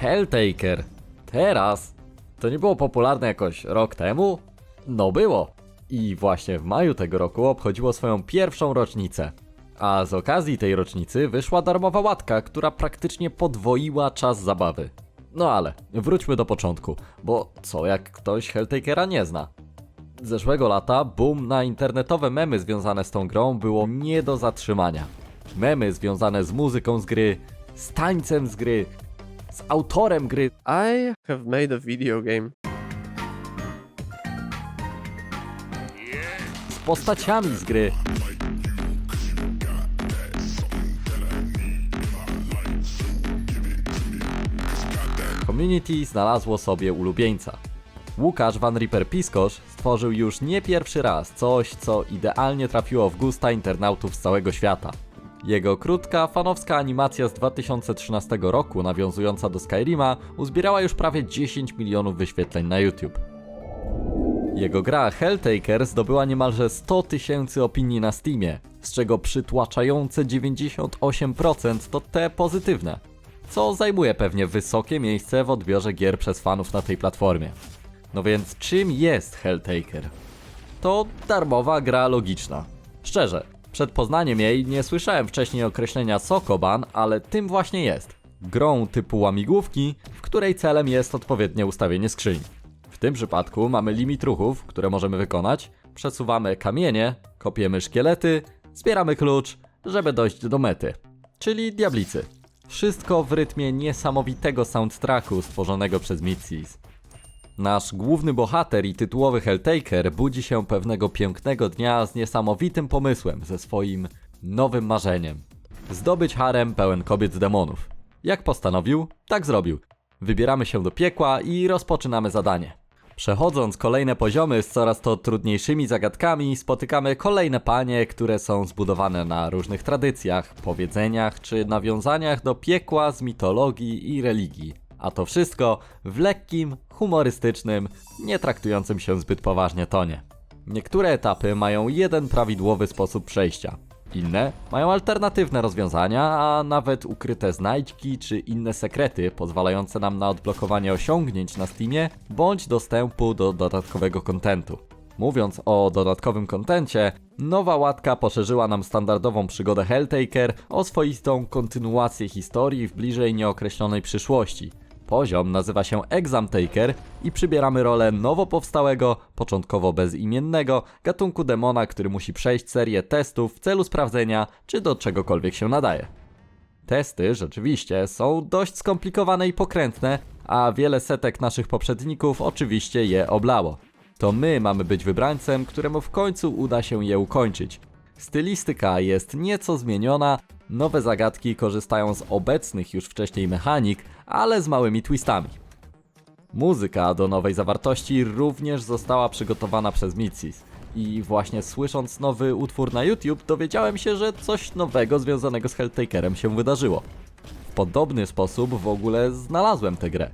Helltaker. Teraz? To nie było popularne jakoś rok temu? No było. I właśnie w maju tego roku obchodziło swoją pierwszą rocznicę. A z okazji tej rocznicy wyszła darmowa łatka, która praktycznie podwoiła czas zabawy. No ale wróćmy do początku, bo co jak ktoś Helltakera nie zna? Zeszłego lata boom na internetowe memy związane z tą grą było nie do zatrzymania. Memy związane z muzyką z gry, z tańcem z gry, z autorem gry, I have made a video game. z postaciami z gry. Community znalazło sobie ulubieńca. Łukasz Van Ripper Piskosz stworzył już nie pierwszy raz coś, co idealnie trafiło w gusta internautów z całego świata. Jego krótka, fanowska animacja z 2013 roku, nawiązująca do Skyrima, uzbierała już prawie 10 milionów wyświetleń na YouTube. Jego gra Helltaker zdobyła niemalże 100 tysięcy opinii na Steamie, z czego przytłaczające 98% to te pozytywne, co zajmuje pewnie wysokie miejsce w odbiorze gier przez fanów na tej platformie. No więc czym jest Helltaker? To darmowa gra logiczna. Szczerze, przed poznaniem jej nie słyszałem wcześniej określenia Sokoban, ale tym właśnie jest. Grą typu łamigłówki, w której celem jest odpowiednie ustawienie skrzyni. W tym przypadku mamy limit ruchów, które możemy wykonać, przesuwamy kamienie, kopiemy szkielety, zbieramy klucz, żeby dojść do mety, czyli diablicy. Wszystko w rytmie niesamowitego soundtracku stworzonego przez Midseas. Nasz główny bohater i tytułowy Helltaker budzi się pewnego pięknego dnia z niesamowitym pomysłem, ze swoim nowym marzeniem. Zdobyć harem pełen kobiet z demonów. Jak postanowił, tak zrobił. Wybieramy się do piekła i rozpoczynamy zadanie. Przechodząc kolejne poziomy z coraz to trudniejszymi zagadkami, spotykamy kolejne panie, które są zbudowane na różnych tradycjach, powiedzeniach czy nawiązaniach do piekła z mitologii i religii. A to wszystko w lekkim, humorystycznym, nie traktującym się zbyt poważnie tonie. Niektóre etapy mają jeden prawidłowy sposób przejścia. Inne mają alternatywne rozwiązania, a nawet ukryte znajdźki czy inne sekrety pozwalające nam na odblokowanie osiągnięć na Steamie bądź dostępu do dodatkowego kontentu. Mówiąc o dodatkowym kontencie, nowa łatka poszerzyła nam standardową przygodę Helltaker o swoistą kontynuację historii w bliżej nieokreślonej przyszłości. Poziom nazywa się Exam Taker i przybieramy rolę nowo powstałego, początkowo bezimiennego gatunku demona, który musi przejść serię testów w celu sprawdzenia, czy do czegokolwiek się nadaje. Testy rzeczywiście są dość skomplikowane i pokrętne, a wiele setek naszych poprzedników oczywiście je oblało. To my mamy być wybrańcem, któremu w końcu uda się je ukończyć. Stylistyka jest nieco zmieniona, nowe zagadki korzystają z obecnych już wcześniej mechanik, ale z małymi twistami. Muzyka do nowej zawartości również została przygotowana przez Mitsis. I właśnie słysząc nowy utwór na YouTube, dowiedziałem się, że coś nowego związanego z Helltakerem się wydarzyło. W podobny sposób w ogóle znalazłem tę grę.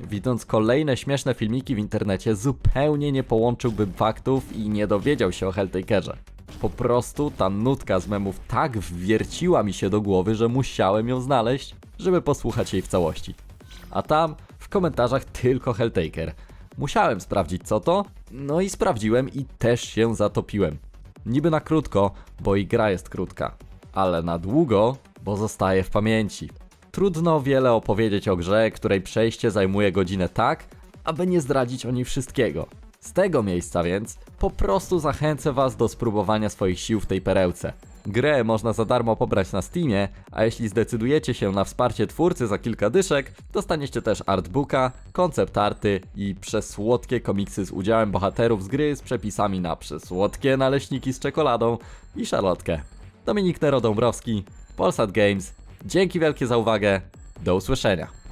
Widząc kolejne śmieszne filmiki w internecie, zupełnie nie połączyłbym faktów i nie dowiedział się o Helltakerze. Po prostu ta nutka z memów tak wwierciła mi się do głowy, że musiałem ją znaleźć, żeby posłuchać jej w całości. A tam w komentarzach tylko Helltaker. Musiałem sprawdzić co to, no i sprawdziłem i też się zatopiłem. Niby na krótko, bo i gra jest krótka, ale na długo, bo zostaje w pamięci. Trudno wiele opowiedzieć o grze, której przejście zajmuje godzinę tak, aby nie zdradzić o niej wszystkiego. Z tego miejsca więc po prostu zachęcę Was do spróbowania swoich sił w tej perełce. Grę można za darmo pobrać na Steamie, a jeśli zdecydujecie się na wsparcie twórcy za kilka dyszek, dostaniecie też artbooka, koncept arty i przesłodkie komiksy z udziałem bohaterów z gry z przepisami na przesłodkie naleśniki z czekoladą i szarlotkę. Dominik Nero Dąbrowski, Polsat Games. Dzięki wielkie za uwagę. Do usłyszenia.